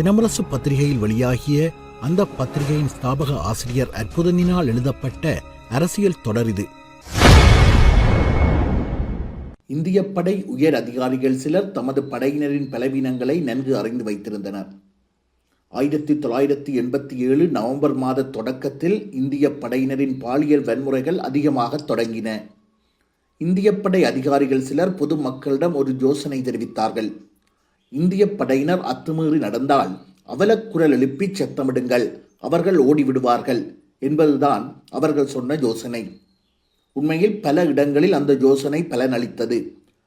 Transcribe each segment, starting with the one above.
தினமரசு பத்திரிகையில் வெளியாகிய அந்த பத்திரிகையின் ஸ்தாபக ஆசிரியர் அற்புதனினால் எழுதப்பட்ட அரசியல் தொடர் இது. இந்திய படை உயர் அதிகாரிகள் சிலர் தமது படையினரின் பலவீனங்களை நன்கு அறிந்து வைத்திருந்தனர். ஆயிரத்தி தொள்ளாயிரத்தி எண்பத்தி ஏழு நவம்பர் மாத தொடக்கத்தில் இந்திய படையினரின் பாலியல் வன்முறைகள் அதிகமாக தொடங்கின. இந்திய படை அதிகாரிகள் சிலர் பொதுமக்களிடம் ஒரு யோசனை தெரிவித்தார்கள். இந்திய படையினர் அத்துமீறி நடந்தால் அவலக்குரல் எழுப்பி சத்தமிடுங்கள். அவர்கள் ஓடிவிடுவார்கள் என்பதுதான் அவர்கள் சொன்ன யோசனை. உண்மையில் பல இடங்களில் அந்த யோசனை பலனளித்தது.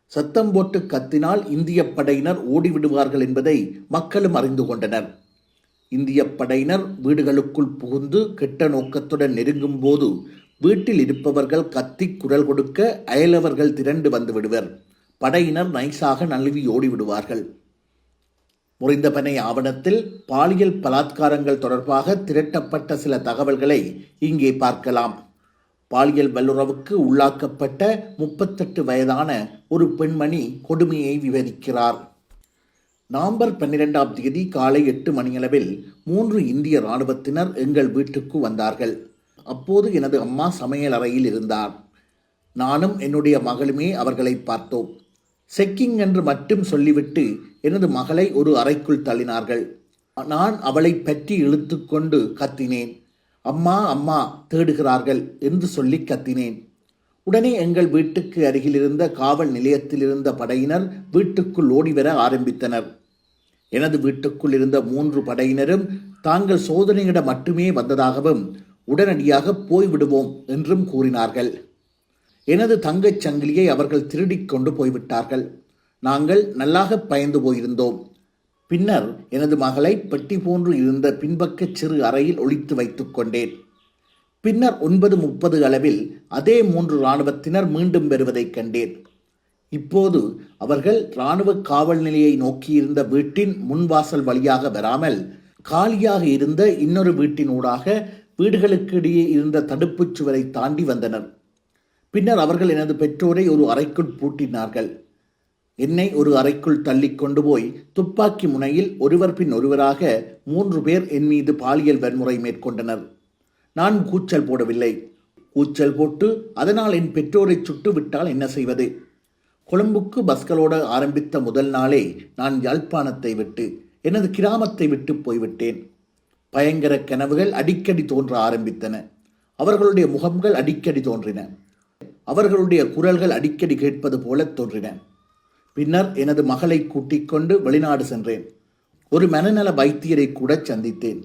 சத்தம் போட்டு கத்தினால் இந்திய படையினர் ஓடிவிடுவார்கள் என்பதை மக்களும் அறிந்து கொண்டனர். இந்திய படையினர் வீடுகளுக்குள் புகுந்து கெட்ட நோக்கத்துடன் நெருங்கும் போது வீட்டில் இருப்பவர்கள் கத்தி குரல் கொடுக்க அயலவர்கள் திரண்டு வந்து விடுவர். படையினர் நைசாக நழுவி ஓடிவிடுவார்கள். முறிந்தபனை ஆவணத்தில் பாலியல் பலாத்காரங்கள் தொடர்பாக திரட்டப்பட்ட சில தகவல்களை இங்கே பார்க்கலாம். பாலியல் வல்லுறவுக்கு உள்ளாக்கப்பட்ட முப்பத்தெட்டு வயதான ஒரு பெண்மணி கொடுமையை விவரிக்கிறார். நவம்பர் பன்னிரெண்டாம் தேதி காலை எட்டு மணியளவில் மூன்று இந்திய இராணுவத்தினர் எங்கள் வீட்டுக்கு வந்தார்கள். அப்போது எனது அம்மா சமையல் அறையில் இருந்தார். நானும் என்னுடைய மகளுமே அவர்களை பார்த்தோம். செக்கிங் என்று மட்டும் சொல்லிவிட்டு எனது மகளை ஒரு அறைக்குள் தள்ளினார்கள். நான் அவளை பற்றி இழுத்துக்கொண்டு கத்தினேன். அம்மா அம்மா தேடுகிறார்கள் என்று சொல்லி கத்தினேன். உடனே எங்கள் வீட்டுக்கு அருகில் இருந்த காவல் நிலையத்தில் இருந்த படையினர் வீட்டுக்குள் ஓடிவர ஆரம்பித்தனர். எனது வீட்டுக்குள் இருந்த மூன்று படையினரும் தாங்கள் சோதனையிட மட்டுமே வந்ததாகவும் உடனடியாக போய்விடுவோம் என்றும் கூறினார்கள். எனது தங்கச் சங்கிலியை அவர்கள் திருடிக் கொண்டு போய்விட்டார்கள். நாங்கள் நல்லாக பயந்து போயிருந்தோம். பின்னர் எனது மகளை பெட்டி போன்று இருந்த பின்பக்க சிறு அறையில் ஒளித்து வைத்துக் கொண்டேன். பின்னர் ஒன்பது முப்பது அளவில் அதே மூன்று இராணுவத்தினர் மீண்டும் வருவதைக் கண்டேன். இப்போது அவர்கள் இராணுவ காவல் நிலையை நோக்கியிருந்த வீட்டின் முன்வாசல் வழியாக வராமல் காலியாக இருந்த இன்னொரு வீட்டினூடாக வீடுகளுக்கு இடையே இருந்த தடுப்புச் சுவரை தாண்டி வந்தனர். பின்னர் அவர்கள் எனது பெற்றோரை ஒரு அறைக்குள் பூட்டினார்கள். என்னை ஒரு அறைக்குள் தள்ளி கொண்டு போய் துப்பாக்கி முனையில் ஒருவர் பின் ஒருவராக மூன்று பேர் என் மீது பாலியல் வன்முறை மேற்கொண்டனர். நான் கூச்சல் போடவில்லை. கூச்சல் போட்டு அதனால் என் பெற்றோரை சுட்டு விட்டால் என்ன செய்வது? கொழும்புக்கு பஸ்களோட ஆரம்பித்த முதல் நாளே நான் யாழ்ப்பாணத்தை விட்டு எனது கிராமத்தை விட்டு போய்விட்டேன். பயங்கர கனவுகள் அடிக்கடி தோன்ற ஆரம்பித்தன. அவர்களுடைய முகங்கள் அடிக்கடி தோன்றின. அவர்களுடைய குரல்கள் அடிக்கடி கேட்பது போல தோன்றின. பின்னர் எனது மகளை கூட்டிக் கொண்டு வெளிநாடு சென்றேன். ஒரு மனநல வைத்தியரை கூட சந்தித்தேன்.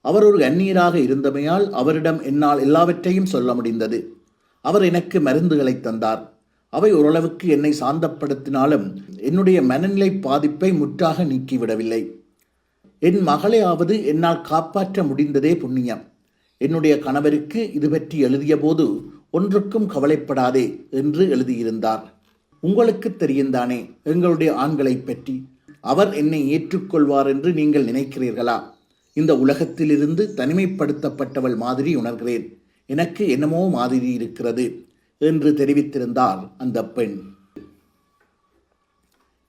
அவர் ஒரு அந்நியராக இருந்தமையால் அவரிடம் என்னால் எல்லாவற்றையும் சொல்ல முடிந்தது. அவர் எனக்கு மருந்துகளை தந்தார். அவை ஓரளவுக்கு என்னை சாந்தப்படுத்தினாலும் என்னுடைய மனநிலை பாதிப்பை முற்றாக நீக்கிவிடவில்லை. என் மகளையாவது என்னால் காப்பாற்ற முடிந்ததே புண்ணியம். என்னுடைய கணவருக்கு இது பற்றி எழுதியபோது ஒன்றுக்கும் கவலைப்படாதே என்று எழுதியிருந்தார். உங்களுக்கு தெரியுந்தானே எங்களுடைய ஆண்களைப் பற்றி? அவர் என்னை ஏற்றுக்கொள்வார் என்று நீங்கள் நினைக்கிறீர்களா? இந்த உலகத்திலிருந்து தனிமைப்படுத்தப்பட்டவள் மாதிரி உணர்கிறேன். எனக்கு என்னமோ மாதிரி இருக்கிறது என்று தெரிவித்திருந்தார் அந்த பெண்.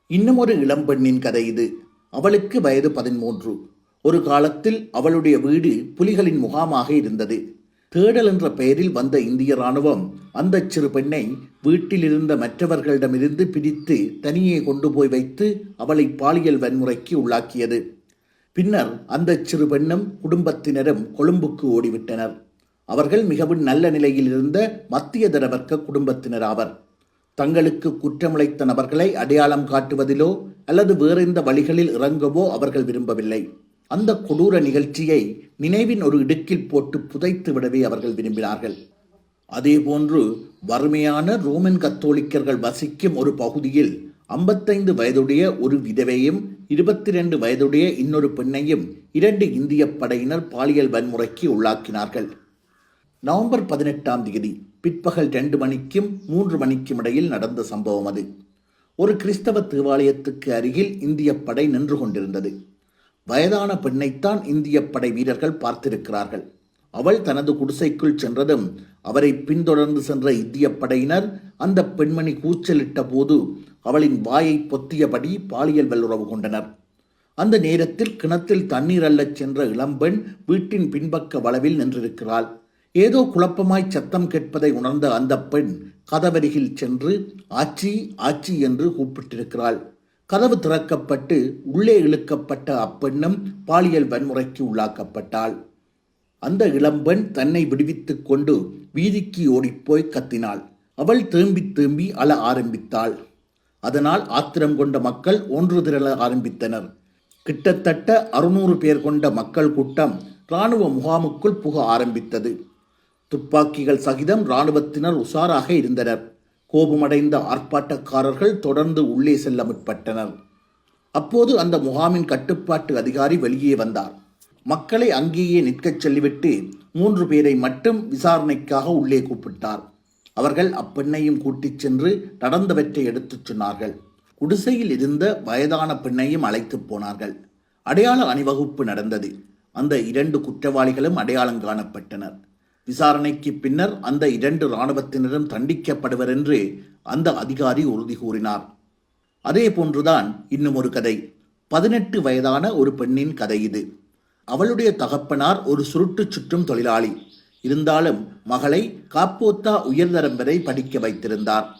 இன்னும் ஒரு இளம்பெண்ணின் கதை இது. அவளுக்கு வயது பதிமூன்று ஒரு காலத்தில் அவளுடைய வீடு புலிகளின் முகாமாக இருந்தது. தேடல் என்ற பெயரில் வந்த இந்திய ராணுவம் அந்த சிறு பெண்ணை வீட்டில் இருந்த மற்றவர்களிடமிருந்து பிரித்து தனியே கொண்டு போய் வைத்து அவளை பாலியல் வன்முறைக்கு உள்ளாக்கியது. பின்னர் அந்த சிறு பெண்ணும் குடும்பத்தினரும் கொழும்புக்கு ஓடிவிட்டனர். அவர்கள் மிகவும் நல்ல நிலையில் இருந்த மத்திய தரவர்க்க குடும்பத்தினர் ஆவர். தங்களுக்கு குற்றமிழைத்த நபர்களை அடையாளம் காட்டுவதிலோ அல்லது வேறெந்த வழிகளில் இறங்கவோ அவர்கள் விரும்பவில்லை. அந்த கொடூர நிகழ்ச்சியை நினைவின் ஒரு இடுக்கில் போட்டு புதைத்து விடவே அவர்கள் விரும்பினார்கள். அதேபோன்று வறுமையான ரோமன் கத்தோலிக்கர்கள் வசிக்கும் ஒரு பகுதியில் ஐம்பத்தைந்து வயதுடைய ஒரு விதவையும் இருபத்தி ரெண்டு வயதுடைய இன்னொரு பெண்ணையும் இரண்டு இந்திய படையினர் பாலியல் வன்முறைக்கு உள்ளாக்கினார்கள். நவம்பர் பதினெட்டாம் தேதி பிற்பகல் ரெண்டு மணிக்கும் மூன்று மணிக்கும் இடையில் நடந்த சம்பவம் அது. ஒரு கிறிஸ்தவ தேவாலயத்துக்கு அருகில் இந்திய படை நின்று கொண்டிருந்தது. வயதான பெண்ணைத்தான் இந்திய படை வீரர்கள் பார்த்திருக்கிறார்கள். அவள் தனது குடிசைக்குள் சென்றதும் அவரை பின்தொடர்ந்து சென்ற இந்திய படையினர் அந்த பெண்மணி கூச்சலிட்ட போது அவளின் வாயை பொத்தியபடி பாலியல் வல்லுறவு கொண்டனர். அந்த நேரத்தில் கிணத்தில் தண்ணீர் அள்ளச் சென்ற இளம்பெண் வீட்டின் பின்பக்க வளவில் நின்றிருக்கிறாள். ஏதோ குழப்பமாய் சத்தம் கேட்பதை உணர்ந்த அந்த பெண் கதவருகில் சென்று ஆச்சி ஆச்சி என்று கூப்பிட்டிருக்கிறாள். கதவு திறக்கப்பட்டு உள்ளே இழுக்கப்பட்ட அப்பெண்ணும் பாலியல் வன்முறைக்கு உள்ளாக்கப்பட்டாள். அந்த இளம்பெண் தன்னை விடுவித்துக் கொண்டு வீதிக்கு ஓடிப்போய் கத்தினாள். அவள் திரும்பி தேம்பி அழ ஆரம்பித்தாள். அதனால் ஆத்திரம் கொண்ட மக்கள் ஒன்று திரள ஆரம்பித்தனர். கிட்டத்தட்ட அறுநூறு பேர் கொண்ட மக்கள் கூட்டம் இராணுவ முகாமுக்குள் புக ஆரம்பித்தது. துப்பாக்கிகள் சகிதம் இராணுவத்தினர் உஷாராக இருந்தனர். கோபமடைந்த ஆர்ப்பாட்டக்காரர்கள் தொடர்ந்து உள்ளே செல்ல முற்பட்டனர் அப்போது அந்த முகாமின் கட்டுப்பாட்டு அதிகாரி வெளியே வந்தார். மக்களை அங்கேயே நிற்கச் சொல்லிவிட்டு மூன்று பேரை மட்டும் விசாரணைக்காக உள்ளே கூப்பிட்டார். அவர்கள் அப்பெண்ணையும் கூட்டிச் சென்று நடந்தவற்றை எடுத்துச் சொன்னார்கள். குடிசையில் இருந்த வயதான பெண்ணையும் அழைத்துப் போனார்கள். அடையாள அணிவகுப்பு நடந்தது. அந்த இரண்டு குற்றவாளிகளும் அடையாளம் காணப்பட்டனர். விசாரணைக்கு பின்னர் அந்த இரண்டு இராணுவத்தினரும் தண்டிக்கப்படுவர் என்று அந்த அதிகாரி உறுதி கூறினார். அதே போன்றுதான் இன்னும் ஒரு கதை. பதினெட்டு வயதான ஒரு பெண்ணின் கதை இது. அவளுடைய தகப்பனார் ஒரு சுருட்டு சுற்றும் தொழிலாளி. இருந்தாலும் மகளை காப்போத்தா உயர்தரம் வரை படிக்க வைத்திருந்தார்.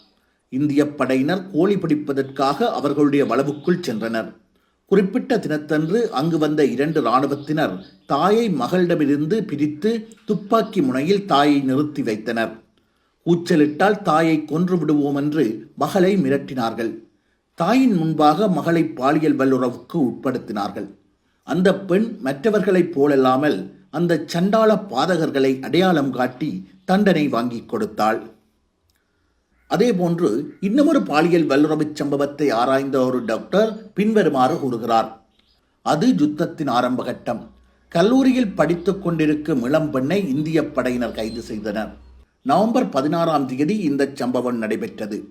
இந்திய படையினர் கோழி பிடிப்பதற்காக அவர்களுடைய வளவுக்குள் சென்றனர். குறிப்பிட்ட தினத்தன்று அங்கு வந்த இரண்டு இராணுவத்தினர் தாயை மகளிடமிருந்து பிரித்து துப்பாக்கி முனையில் தாயை நிறுத்தி வைத்தனர். கூச்சலிட்டால் தாயை கொன்று விடுவோம் என்று மகளை மிரட்டினார்கள். தாயின் முன்பாக மகளை பாலியல் வல்லுறவுக்கு உட்படுத்தினார்கள். அந்த பெண் மற்றவர்களைப் போலல்லாமல் அந்த சண்டாள பாதகர்களை அடையாளம் காட்டி தண்டனை வாங்கிக் கொடுத்தாள். அதேபோன்று இன்னமொரு பாலியல் வல்லுறவுச் சம்பவத்தை ஆராய்ந்த ஒரு டாக்டர் பின்வருமாறு கூறுகிறார். அது யுத்தத்தின் ஆரம்ப கட்டம். கல்லூரியில் படித்துக் கொண்டிருக்கும் இளம் பெண்ணை இந்திய படையினர் கைது செய்தனர். நவம்பர் பதினாறாம் தேதி இந்த சம்பவம் நடைபெற்றது.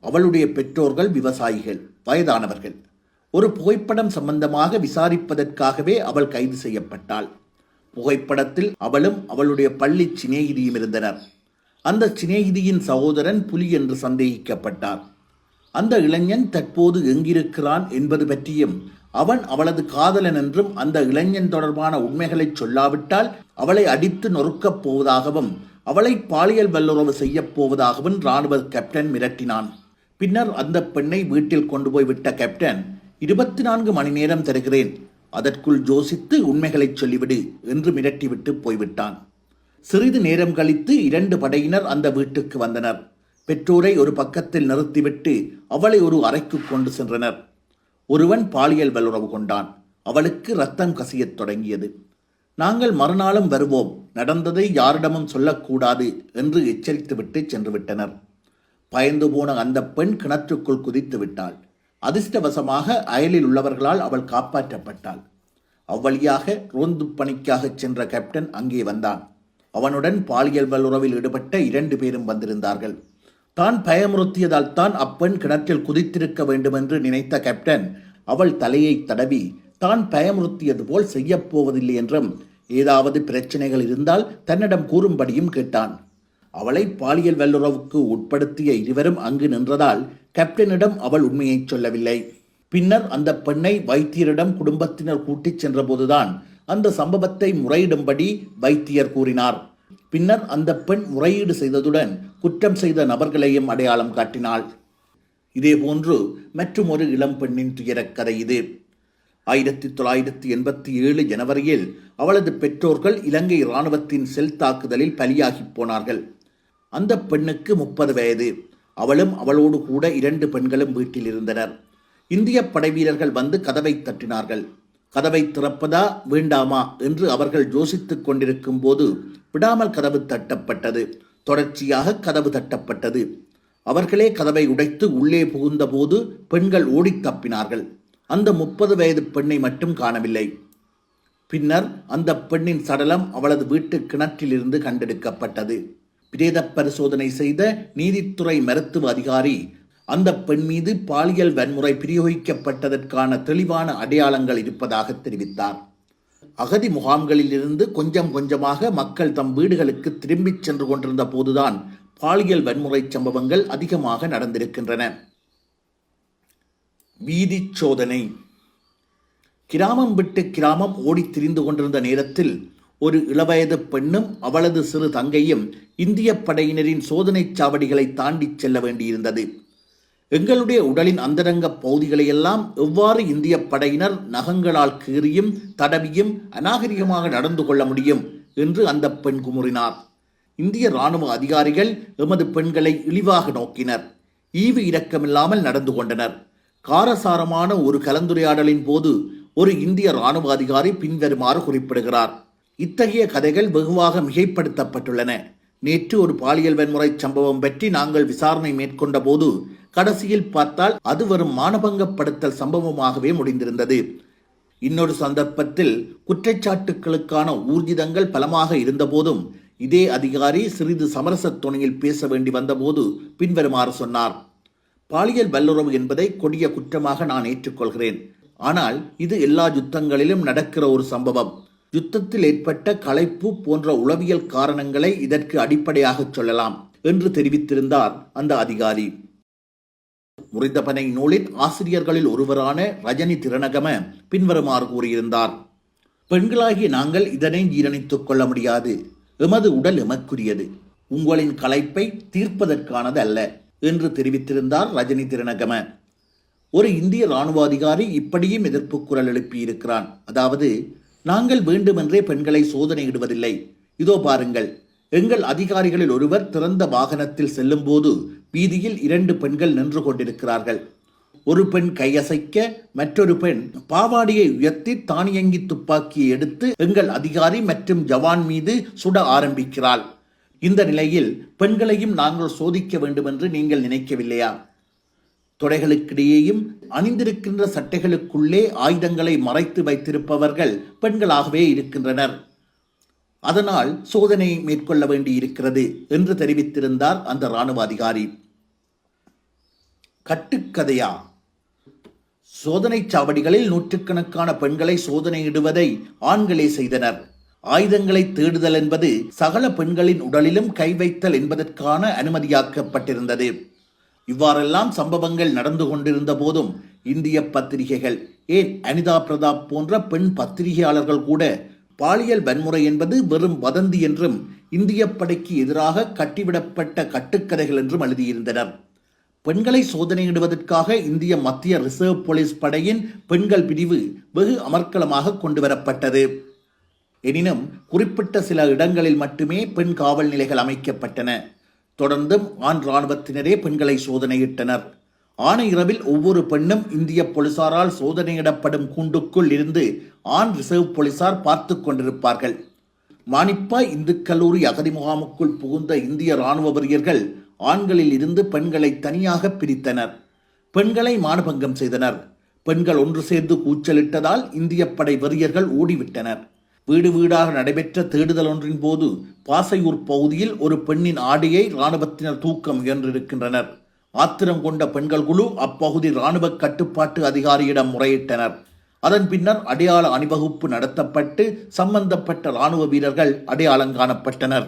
அவளுடைய பெற்றோர்கள் விவசாயிகள் வயதானவர்கள். ஒரு புகைப்படம் சம்பந்தமாக விசாரிப்பதற்காகவே அவள் கைது செய்யப்பட்டாள். புகைப்படத்தில் அவளும் அவளுடைய பள்ளி சிநேகிதியும் இருந்தனர். அந்த சிநேகிதியின் சகோதரன் புலி என்று சந்தேகிக்கப்பட்டார். அந்த இளைஞன் தற்போது எங்கிருக்கிறான் என்பது பற்றியும் அவன் அவளது காதலன் என்றும் அந்த இளைஞன் தொடர்பான உண்மைகளை சொல்லாவிட்டால் அவளை அடித்து நொறுக்கப் போவதாகவும் அவளை பாலியல் வல்லுறவு செய்யப் போவதாகவும் இராணுவ கேப்டன் மிரட்டினான். பின்னர் அந்த பெண்ணை வீட்டில் கொண்டு போய் விட்ட கேப்டன் இருபத்தி நான்கு மணி நேரம் தருகிறேன் அதற்குள் ஜோசித்து உண்மைகளை சொல்லிவிடு என்று மிரட்டிவிட்டு போய்விட்டான். சிறிது நேரம் கழித்து இரண்டு படையினர் அந்த வீட்டுக்கு வந்தனர். பெற்றோரை ஒரு பக்கத்தில் நிறுத்திவிட்டு அவளை ஒரு அறைக்கு கொண்டு சென்றனர். ஒருவன் பாலியல் வல்லுறவு கொண்டான். அவளுக்கு ரத்தம் கசியத் தொடங்கியது. நாங்கள் மறுநாளும் வருவோம். நடந்ததை யாரிடமும் சொல்லக்கூடாது என்று எச்சரித்துவிட்டு சென்று விட்டனர் பயந்து போன அந்த பெண் கிணற்றுக்குள் குதித்து விட்டாள். அதிர்ஷ்டவசமாக அயலில் உள்ளவர்களால் அவள் காப்பாற்றப்பட்டாள். அவ்வழியாக ரோந்து பணிக்காகச் சென்ற கேப்டன் அங்கே வந்தான். அவனுடன் பாலியல் வல்லுறவில் ஈடுபட்ட இரண்டு பேரும் வந்திருந்தார்கள். தான் பயமுறுத்தியதால் தான் அப்பெண் கிணற்றில் குதித்திருக்க வேண்டுமென்று நினைத்த கேப்டன் அவள் தலையை தடவி தான் பயமுறுத்தியது போல் செய்யப்போவதில்லை என்றும் ஏதாவது பிரச்சனைகள் இருந்தால் தன்னிடம் கூறும்படியும் கேட்டான். அவளை பாலியல் வல்லுறவுக்கு உட்படுத்திய இருவரும் அங்கு நின்றதால் கேப்டனிடம் அவள் உண்மையை சொல்லவில்லை. பின்னர் அந்த பெண்ணை வைத்தியரிடம் குடும்பத்தினர் கூட்டிச் சென்றபோதுதான் அந்த சம்பவத்தை முறையிடும்படி வைத்தியர் கூறினார். பின்னர் அந்த பெண் முறையீடு செய்ததுடன் குற்றம் செய்த நபர்களையும் அடையாளம் காட்டினாள். இதேபோன்று மற்றும் ஒரு இளம் பெண்ணின் துயரக் கதை இது. ஆயிரத்தி தொள்ளாயிரத்தி எண்பத்தி ஏழு ஜனவரியில் அவளது பெற்றோர்கள் இலங்கை இராணுவத்தின் செல் தாக்குதலில் பலியாகிப் போனார்கள். அந்த பெண்ணுக்கு முப்பது வயது. அவளும் அவளோடு கூட இரண்டு பெண்களும் வீட்டில் இருந்தனர். இந்திய படைவீரர்கள் வந்து கதவை தட்டினார்கள். கதவை திறப்பதா வேண்டாமா என்று அவர்கள் யோசித்துக் கொண்டிருக்கும் போது விடாமல் கதவு தட்டப்பட்டது. தொடர்ச்சியாக கதவு தட்டப்பட்டது. அவர்களே கதவை உடைத்து உள்ளே புகுந்தபோது பெண்கள் ஓடித் தப்பினார்கள். அந்த முப்பது வயது பெண்ணை மட்டும் காணவில்லை. பின்னர் அந்த பெண்ணின் சடலம் அவளது வீட்டு கிணற்றிலிருந்து கண்டெடுக்கப்பட்டது. பிரேத பரிசோதனை செய்த நீதித்துறை மருத்துவ அதிகாரி அந்த பெண் மீது பாலியல் வன்முறை பிரயோகிக்கப்பட்டதற்கான தெளிவான அடையாளங்கள் இருப்பதாக தெரிவித்தார். அகதி முகாம்களில் இருந்து கொஞ்சம் கொஞ்சமாக மக்கள் தம் வீடுகளுக்கு திரும்பிச் சென்று கொண்டிருந்த போதுதான் பாலியல் வன்முறை சம்பவங்கள் அதிகமாக நடந்திருக்கின்றன. வீதிச் சோதனை. கிராமம் விட்டு கிராமம் ஓடித் திரிந்து கொண்டிருந்த நேரத்தில் ஒரு இளவயது பெண்ணும் அவளது சிறு தங்கையும் இந்திய படையினரின் சோதனைச் சாவடிகளை தாண்டிச் செல்ல வேண்டியிருந்தது. எங்களுடைய உடலின் அந்தரங்க பகுதிகளையெல்லாம் எவ்வாறு இந்திய படையினர் நகங்களால் கீறியும் தடவியும் அநாகரிகமாக நடந்து கொள்ள முடியும் என்று அந்த பெண் குமுறினார். இந்திய ராணுவ அதிகாரிகள் எமது பெண்களை இழிவாக நோக்கினர். ஈவு இரக்கமில்லாமல் நடந்து கொண்டனர். காரசாரமான ஒரு கலந்துரையாடலின் போது ஒரு இந்திய ராணுவ அதிகாரி பின்வருமாறு குறிப்பிடுகிறார். இத்தகைய கதைகள் வெகுவாக மிகைப்படுத்தப்பட்டுள்ளன. நேற்று ஒரு பாலியல் வன்முறை சம்பவம் பற்றி நாங்கள் விசாரணை மேற்கொண்ட போது கடைசியில் பார்த்தால் அது வரும் மானபங்கப்படுத்தல் சம்பவமாகவே முடிந்திருந்தது. இன்னொரு சந்தர்ப்பத்தில் குற்றச்சாட்டுகளுக்கான ஊர்ஜிதங்கள் பலமாக இருந்தபோதும் இதே அதிகாரி சிறிது சமரச துணையில் பேச வேண்டி வந்தபோது பின்வருமாறு சொன்னார். பாலியல் வல்லுறவு என்பதை கொடிய குற்றமாக நான் ஏற்றுக்கொள்கிறேன். ஆனால் இது எல்லா யுத்தங்களிலும் நடக்கிற ஒரு சம்பவம். யுத்தத்தில் ஏற்பட்ட களைப்பு போன்ற உளவியல் காரணங்களை இதற்கு அடிப்படையாகச் சொல்லலாம் என்று தெரிவித்திருந்தார் அந்த அதிகாரி. முறிந்தபனை நூலின் ஆசிரியர்களில் ஒருவரான ரஜினி திருநகம பின்வருமாறு கூறியிருந்தார். பெண்களாகிய நாங்கள் இதனை ஜீரணித்துக் கொள்ள முடியாது. எமது உடல் எமக்குரியது. உங்களின் கலைப்பை தீர்ப்பதற்கானது அல்ல என்று தெரிவித்திருந்தார் ரஜினி திருநகம ஒரு இந்திய ராணுவ அதிகாரி இப்படியும் எதிர்ப்பு குரல் எழுப்பியிருக்கிறான். அதாவது நாங்கள் வேண்டுமென்றே பெண்களை சோதனையிடுவதில்லை. இதோ பாருங்கள். எங்கள் அதிகாரிகளில் ஒருவர் திறந்த வாகனத்தில் செல்லும்போது வீதியில் இரண்டு பெண்கள் நின்று கொண்டிருக்கிறார்கள். ஒரு பெண் கையசைக்க மற்றொரு பெண் பாவாடியை உயர்த்தி தானியங்கி துப்பாக்கியை எடுத்து எங்கள் அதிகாரி மற்றும் ஜவான் மீது சுட ஆரம்பிக்கிறாள். இந்த நிலையில் பெண்களையும் நாங்கள் சோதிக்க வேண்டும் என்று நீங்கள் நினைக்கவில்லையா? தொடைகளுக்கிடையேயும் அணிந்திருக்கின்ற சட்டைகளுக்குள்ளே ஆயுதங்களை மறைத்து வைத்திருப்பவர்கள் பெண்களாகவே இருக்கின்றனர். அதனால் சோதனை மேற்கொள்ள வேண்டியிருக்கிறது என்று தெரிவித்திருந்தார் அந்த இராணுவ அதிகாரி கட்டுக்கதையா? சோதனைச் சாவடிகளில் நூற்றுக்கணக்கான பெண்களை சோதனையிடுவதை ஆண்களே செய்தனர். ஆயுதங்களை தேடுதல் என்பது சகல பெண்களின் உடலிலும் கை வைத்தல் என்பதற்கான அனுமதியாக்கப்பட்டிருந்தது. இவ்வாறெல்லாம் சம்பவங்கள் நடந்து கொண்டிருந்த போதும் இந்திய பத்திரிகைகள் ஏன் அனிதா பிரதாப் போன்ற பெண் பத்திரிகையாளர்கள் கூட பாலியல் வன்முறை என்பது வெறும் வதந்தி என்றும் இந்திய படைக்கு எதிராக கட்டிவிடப்பட்ட கட்டுக்கதைகள் என்றும் எழுதியிருந்தனர். பெண்களை சோதனையிடுவதற்காக இந்திய மத்திய ரிசர்வ் போலீஸ் படையின் பெண்கள் பிரிவு வெகு அமர்க்கலமாக கொண்டு வரப்பட்டது எனினும் குறிப்பிட்ட சில இடங்களில் மட்டுமே பெண் காவல் நிலைகள் அமைக்கப்பட்டன. தொடர்ந்தும் ஆண் இராணுவத்தினரே பெண்களை சோதனையிட்டனர். ஆன இரவில் ஒவ்வொரு பெண்ணும் இந்திய போலீசாரால் சோதனையிடப்படும் கூண்டுக்குள் இருந்து ஆண் ரிசர்வ் போலீசார் பார்த்து கொண்டிருப்பார்கள். மானிப்பா இந்து கல்லூரி அகதி முகாமுக்குள் புகுந்த இந்திய இராணுவ வீரர்கள் ஆண்களில் இருந்து பெண்களை தனியாக பிரித்தனர். பெண்களை மானபங்கம் செய்தனர். பெண்கள் ஒன்று சேர்ந்து கூச்சலிட்டதால் இந்திய படை வெறியர்கள் ஓடிவிட்டனர். வீடு வீடாக நடைபெற்ற தேடுதல் ஒன்றின் போது பாசையூர் பகுதியில் ஒரு பெண்ணின் ஆடையை இராணுவத்தினர் தூக்க முயன்றிருக்கின்றனர். ஆத்திரம் கொண்ட பெண்கள் குழு அப்பகுதி இராணுவ கட்டுப்பாட்டு அதிகாரியிடம் முறையிட்டனர். அதன் பின்னர் அடையாள அணிவகுப்பு நடத்தப்பட்டு சம்பந்தப்பட்ட இராணுவ வீரர்கள் அடையாளம் காணப்பட்டனர்.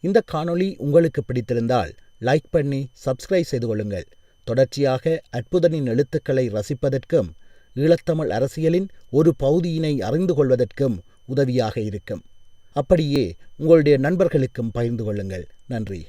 இந்த காணொளி உங்களுக்கு பிடித்திருந்தால் லைக் பண்ணி சப்ஸ்கிரைப் செய்து கொள்ளுங்கள். தொடர்ச்சியாக அற்புதனின் எழுத்துக்களை ரசிப்பதற்கும் ஈழத்தமிழ் அரசியலின் ஒரு பகுதியினை அறிந்து கொள்வதற்கும் உதவியாக இருக்கும். அப்படியே உங்களுடைய நண்பர்களுக்கும் பகிர்ந்து கொள்ளுங்கள். நன்றி.